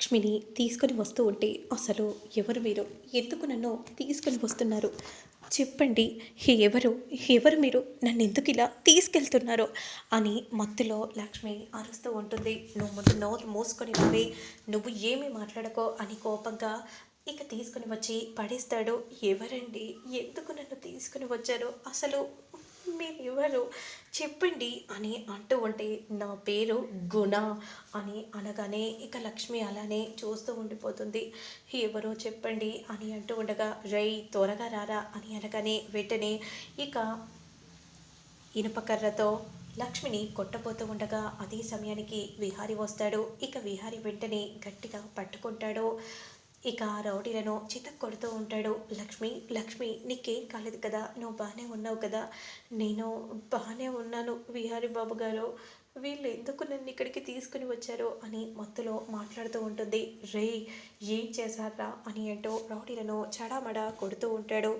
లక్ష్మిని తీసుకొని వస్తూ ఉంటే అసలు ఎవరు మీరు? ఎందుకు నన్ను తీసుకొని వస్తున్నారు? చెప్పండి ఎవరు? ఎవరు మీరు? నన్ను ఎందుకు ఇలా తీసుకెళ్తున్నారు? అని మత్తులో లక్ష్మి అరుస్తూ ఉంటుంది. నువ్వు ముందు నోరు మూసుకొని నవ్వి నువ్వు ఏమీ మాట్లాడకో అని కోపంగా ఇక తీసుకుని వచ్చి పడేస్తాడు. ఎవరండి? ఎందుకు నన్ను తీసుకుని వచ్చారు? అసలు మీరు ఎవరు చెప్పండి అని అంటూ ఉంటే నా పేరు గుణ అని అనగానే ఇక లక్ష్మి అలానే చూస్తూ ఉండిపోతుంది. ఎవరో చెప్పండి అని అంటూ ఉండగా రై త్వరగా రారా అని అనగానే వెంటనే ఇక ఇనుపకర్రతో లక్ష్మిని కొట్టబోతూ ఉండగా అదే సమయానికి విహారి వస్తాడు. ఇక విహారి వెంటనే గట్టిగా పట్టుకుంటాడు. ఇక ఆ రౌడీలను చితక్ కొడుతూ ఉంటాడు. లక్ష్మి లక్ష్మి నీకేం కాలేదు కదా? నువ్వు బాగానే ఉన్నావు కదా? నేను బాగానే ఉన్నాను. విహారీ బాబు గారు వీళ్ళు ఎందుకు నన్ను ఇక్కడికి తీసుకుని వచ్చారో అని మత్తులో మాట్లాడుతూ ఉంటుంది. రే ఏం చేశారా అని అంటూ రౌడీలను చడామడా కొడుతూ ఉంటాడు.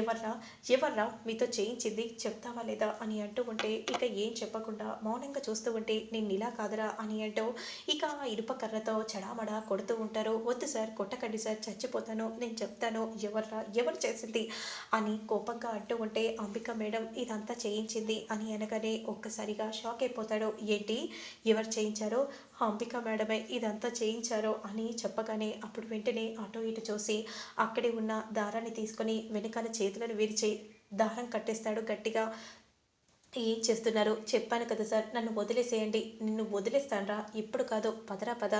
ఎవర్రా ఎవర్రా మీతో చేయించింది చెప్తావా లేదా అని అంటూ ఉంటే ఇక ఏం చెప్పకుండా మౌనంగా చూస్తూ ఉంటే నేను ఇలా కాదురా అని అంటూ ఇక ఆ ఇనుప కర్రతో చడామడా కొడుతూ ఉంటారు. వద్దు సార్ కొట్టకండి సార్ చచ్చిపోతాను నేను చెప్తాను ఎవర్రా ఎవరు చేసింది అని కోపంగా అంటూ ఉంటే అంబిక మేడం ఇదంతా చేయించింది అని అనగానే ఒక్కసారిగా షాక్ అయిపోతాడు. ఏంటి? ఎవరు చేయించారో? అంబిక మేడమే ఇదంతా చేయించారో అని చెప్పగానే అప్పుడు వెంటనే అటు ఇటు చూసి అక్కడే ఉన్న దారాన్ని తీసుకొని వెనకాల చేతులను విరిచి దారం కట్టేస్తాడు గట్టిగా. ఏం చేస్తున్నారు? చెప్పాను కదా సార్. నన్ను వదిలేసేయండి. నిన్ను వదిలేస్తానరా. ఇప్పుడు కాదు. పదరా పద.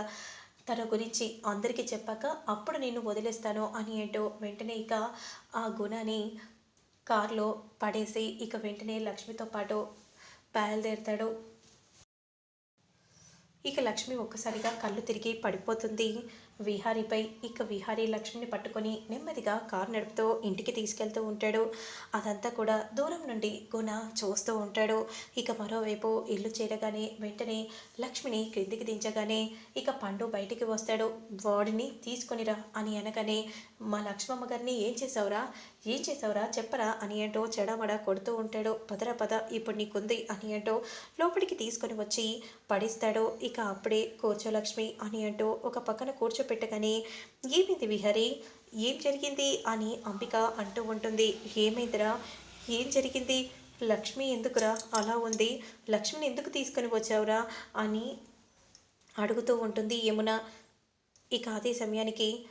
తన గురించి అందరికీ చెప్పాక అప్పుడు నేను వదిలేస్తాను అని ఏంటో వెంటనే ఇక ఆ గుణాన్ని కారులో పడేసి ఇక వెంటనే లక్ష్మితో పాటు బయలుదేరుతాడు. ఇక లక్ష్మి ఒక్కసారిగా కళ్ళు తిరిగి పడిపోతుంది. విహారీపై ఇక విహారీ లక్ష్మిని పట్టుకొని నెమ్మదిగా కారు నడుపుతూ ఇంటికి తీసుకెళ్తూ ఉంటాడు. అదంతా కూడా దూరం నుండి గుణ చూస్తూ ఉంటాడు. ఇక మరోవైపు ఇల్లు చేరగానే వెంటనే లక్ష్మిని క్రిందికి దించగానే ఇక పండు బయటికి వస్తాడు. వాడిని తీసుకొనిరా అని అనగానే మా లక్ష్మమ్మ గారిని ఏం చేసావురా ఏం చేసావురా చెప్పరా అని ఏంటో చెడమడ కొడుతూ ఉంటాడో. పదరా పద ఇప్పుడు నీకుంది అని ఏంటో లోపలికి తీసుకొని వచ్చి పడిస్తాడో. ఇక అప్పుడే కూర్చోలక్ష్మి అని అంటూ ఒక పక్కన కూర్చోపెట్టగానే ఏమైంది విహరి? ఏం జరిగింది? అని అంబిక అంటూ ఉంటుంది. ఏమైందిరా? ఏం జరిగింది? లక్ష్మి ఎందుకురా అలా ఉంది? లక్ష్మిని ఎందుకు తీసుకొని వచ్చావురా? అని అడుగుతూ ఉంటుంది యమున. ఇక అదే సమయానికి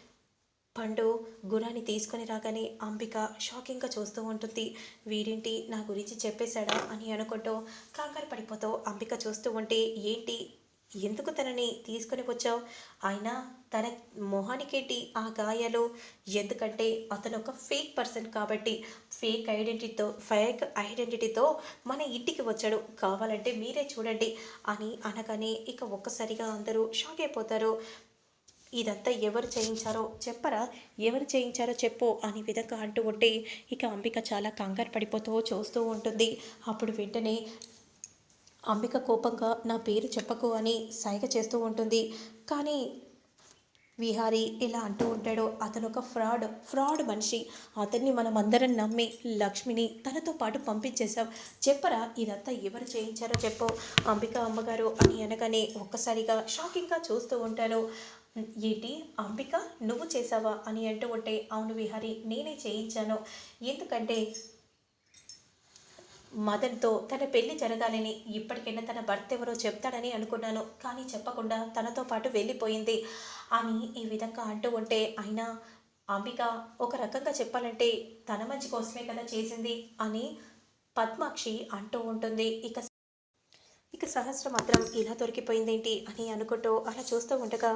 పండు గుణాన్ని తీసుకొని రాగానే అంబిక షాకింగ్గా చూస్తూ ఉంటుంది. వీడింటి నా గురించి చెప్పేశాడా అని అనుకుంటూ కంగారు పడిపోతూ అంబిక చూస్తూ ఉంటే ఏంటి? ఎందుకు తనని తీసుకొని వచ్చావు? అయినా తన మొహానికేంటి ఆ గాయాలు? ఎందుకంటే అతను ఒక ఫేక్ పర్సన్ కాబట్టి ఫేక్ ఐడెంటిటీతో ఫేక్ ఐడెంటిటీతో మన ఇంటికి వచ్చాడు. కావాలంటే మీరే చూడండి అని అనగానే ఇక ఒక్కసారిగా అందరూ షాక్ అయిపోతారు. ఇదంతా ఎవరు చేయించారో చెప్పరా? ఎవరు చేయించారో చెప్పు అని విధంగా అంటూ ఉంటే ఇక అంబిక చాలా కంగారు పడిపోతూ చూస్తూ ఉంటుంది. అప్పుడు వెంటనే అంబిక కోపంగా నా పేరు చెప్పకు అని సైగ చేస్తూ ఉంటుంది. కానీ విహారీ ఇలా అంటూ ఉంటాడు. అతను ఒక ఫ్రాడ్ ఫ్రాడ్ మనిషి. అతన్ని మనం అందరం నమ్మి లక్ష్మిని తనతో పాటు పంపించేశాం. చెప్పరా ఇదంతా ఎవరు చేయించారో చెప్పు. అంబిక అమ్మగారు అని అనగానే ఒక్కసారిగా షాకింగ్గా చూస్తూ ఉంటాను ఏంటి? అంబిక నువ్వు చేసావా అని అంటూ ఉంటే అవును విహారీ నేనే చేయించాను. ఎందుకంటే మదన్తో తన పెళ్ళి జరగాలని ఇప్పటికైనా తన భర్త ఎవరో చెప్తాడని అనుకున్నాను. కానీ చెప్పకుండా తనతో పాటు వెళ్ళిపోయింది. అని ఈ విధంగా అంటూ ఉంటే అయినా అంబిక ఒక రకంగా చెప్పాలంటే తన మంచి కోసమే కదా చేసింది అని పద్మాక్షి అంటూ ఉంటుంది. ఇక ఇక సహస్ర మాత్రం ఇలా దొరికిపోయిందేంటి అని అనుకుంటూ అలా చూస్తూ ఉండగా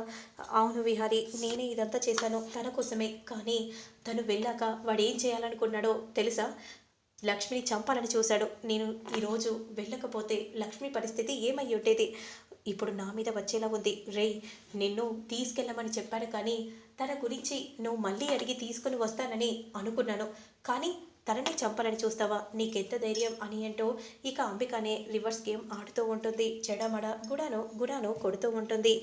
అవును విహారి నేనే ఇదంతా చేశాను తన కోసమే. కానీ తను వెళ్ళాక వాడు ఏం చేయాలనుకున్నాడో తెలుసా? లక్ష్మిని చంపాలని చూశాడు. నేను ఈరోజు వెళ్ళకపోతే లక్ష్మి పరిస్థితి ఏమై ఉండేది? ఇప్పుడు నా మీద వచ్చేలా ఉంది. రే నిన్ను తీసుకెళ్ళమని చెప్పాను కానీ తన గురించి నువ్వు మళ్ళీ అడిగి తీసుకుని వస్తానని అనుకున్నాను. కానీ తనని చంపాలని చూస్తావా? నీకెంత ధైర్యం అని అంటూ ఇక అంబికనే రివర్స్ గేమ్ ఆడుతూ ఉంటుంది. చెడమడ గుడాను గుడాను కొడుతూ ఉంటుంది.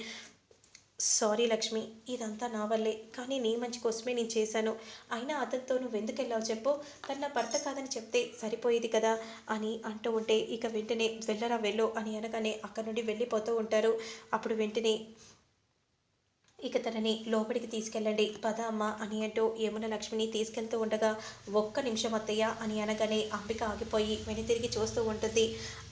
సారీ లక్ష్మి ఇదంతా నా వల్లే. కానీ నీ మంచి కోసమే నేను చేశాను. అయినా అతనితో నువ్వు ఎందుకు వెళ్ళావు చెప్పు. తన నా భర్త కాదని చెప్తే సరిపోయేది కదా అని అంటూ ఉంటే ఇక వెంటనే వెళ్ళరా వెళ్ళు అని అనగానే అక్కడ నుండి వెళ్ళిపోతూ ఉంటారు. అప్పుడు వెంటనే ఇక తనని లోపలికి తీసుకెళ్ళండి. పద అమ్మ అని అంటూ యమున లక్ష్మిని తీసుకెళ్తూ ఉండగా ఒక్క నిమిషం అత్తయ్య అని అనగానే అంబిక ఆగిపోయి వెనుతిరిగి చూస్తూ ఉంటుంది.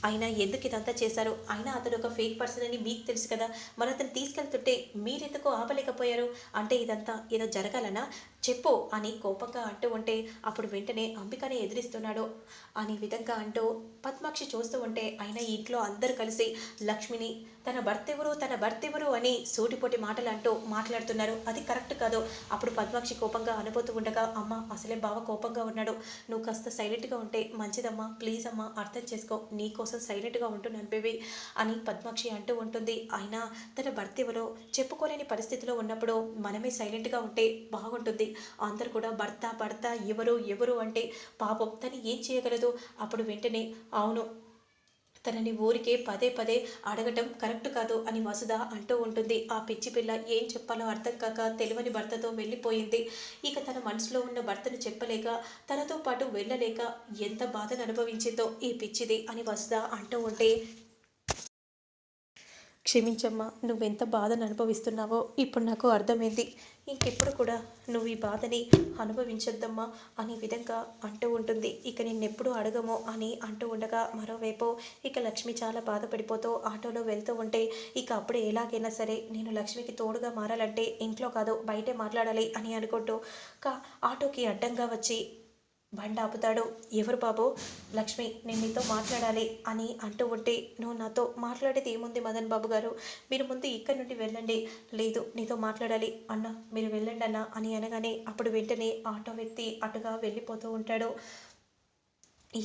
అయినా ఎందుకు ఇదంతా చేశారు? అయినా అతడు ఒక ఫేక్ పర్సన్ అని మీకు తెలుసు కదా. మరి అతను తీసుకెళ్తుంటే మీరెందుకు ఆపలేకపోయారు? అంటే ఇదంతా ఏదో జరగాలనా? చెప్పు అని కోపంగా అంటూ ఉంటే అప్పుడు వెంటనే అంబికనే ఎదిరిస్తున్నాడు. అనే విధంగా అంటూ పద్మాక్షి చూస్తూ ఉంటే అయినా ఇంట్లో అందరూ కలిసి లక్ష్మిని తన భర్త ఎవరు? తన భర్త ఎవరు? అని సూటిపోటి మాటలు అంటూ మాట్లాడుతున్నారు. అది కరెక్ట్ కాదు. అప్పుడు పద్మాక్షి కోపంగా అనుభూతూ ఉండగా అమ్మ అసలే బావ కోపంగా ఉన్నాడు. నువ్వు కాస్త సైలెంట్గా ఉంటే మంచిదమ్మా. ప్లీజ్ అమ్మా అర్థం చేసుకో. నీ కోసం సైలెంట్గా ఉంటున్నాను బేబీ అని పద్మాక్షి అంటూ ఉంటుంది. అయినా తన భర్త ఎవరో చెప్పుకోలేని పరిస్థితిలో ఉన్నప్పుడు మనమే సైలెంట్గా ఉంటే బాగుంటుంది. అందరు కూడా భర్త భర్త ఎవరు ఎవరు అంటే పాపం తను ఏం చేయగలదు? అప్పుడు వెంటనే అవును తనని ఊరికే పదే పదే అడగటం కరెక్ట్ కాదు అని వసుధ అంటూ ఉంటుంది. ఆ పిచ్చి పిల్ల ఏం చెప్పాలో అర్థం కాక తెలివని భర్తతో వెళ్ళిపోయింది. ఇక తన మనసులో ఉన్న భర్తను చెప్పలేక తనతో పాటు వెళ్ళలేక ఎంత బాధను అనుభవించిందో ఈ పిచ్చిది అని వసుధ అంటూ ఉంటే క్షమించమ్మా నువ్వెంత బాధను అనుభవిస్తున్నావో ఇప్పుడు నాకు అర్థమైంది. ఇంకెప్పుడు కూడా నువ్వు ఈ బాధని అనుభవించొద్దమ్మా అనే విధంగా అంటూ ఉంటుంది. ఇక నిన్నెప్పుడు అడగము అని అంటూ ఉండగా మరోవైపు ఇక లక్ష్మి చాలా బాధపడిపోతూ ఆటోలో వెళ్తూ ఉంటే ఇక అప్పుడు ఎలాగైనా సరే నేను లక్ష్మికి తోడుగా మారాలంటే ఇంట్లో కాదు బయటే మాట్లాడాలి అని అనుకుంటూ కా ఆటోకి అడ్డంగా వచ్చి బండి ఆపుతాడు. ఎవరు బాబు? లక్ష్మి నేను నీతో మాట్లాడాలి అని అంటూ ఉంటే నువ్వు నాతో మాట్లాడేది ఏముంది మదన్ బాబు గారు? మీరు ముందు ఇక్కడి నుండి వెళ్ళండి. లేదు నీతో మాట్లాడాలి. అన్న మీరు వెళ్ళండి అన్న అని అనగానే అప్పుడు వెంటనే ఆటో వ్యక్తి అటుగా వెళ్ళిపోతూ ఉంటాడు.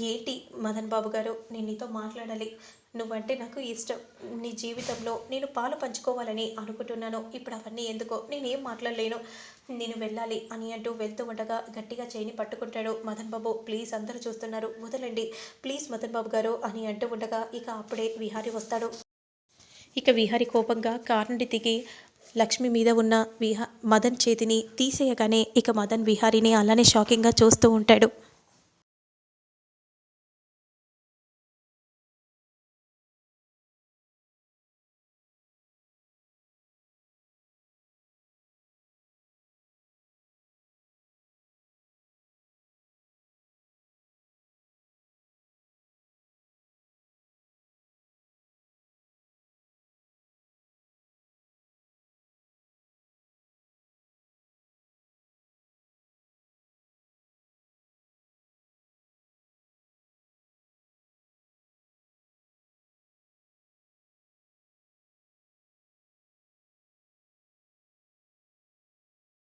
ఏంటి మదన్ బాబు గారు? నేను నీతో మాట్లాడాలి. నువ్వంటే నాకు ఇష్టం. నీ జీవితంలో నేను పాలు పంచుకోవాలని అనుకుంటున్నాను. ఇప్పుడు అవన్నీ ఎందుకో నేనేం మాట్లాడలేను. నేను వెళ్ళాలి అని అంటూ వెళ్తూ ఉండగా గట్టిగా చేయిని పట్టుకుంటాడు మదన్ బాబు. ప్లీజ్ అందరూ చూస్తున్నారు. వదలండి. ప్లీజ్ మదన్ బాబు గారు అని అంటూ ఉండగా ఇక అప్పుడే విహారి వస్తాడు. ఇక విహారి కోపంగా కారు దిగి లక్ష్మి మీద ఉన్న విహా మదన్ చేతిని తీసేయగానే ఇక మదన్ విహారిని అలానే షాకింగ్గా చూస్తూ ఉంటాడు.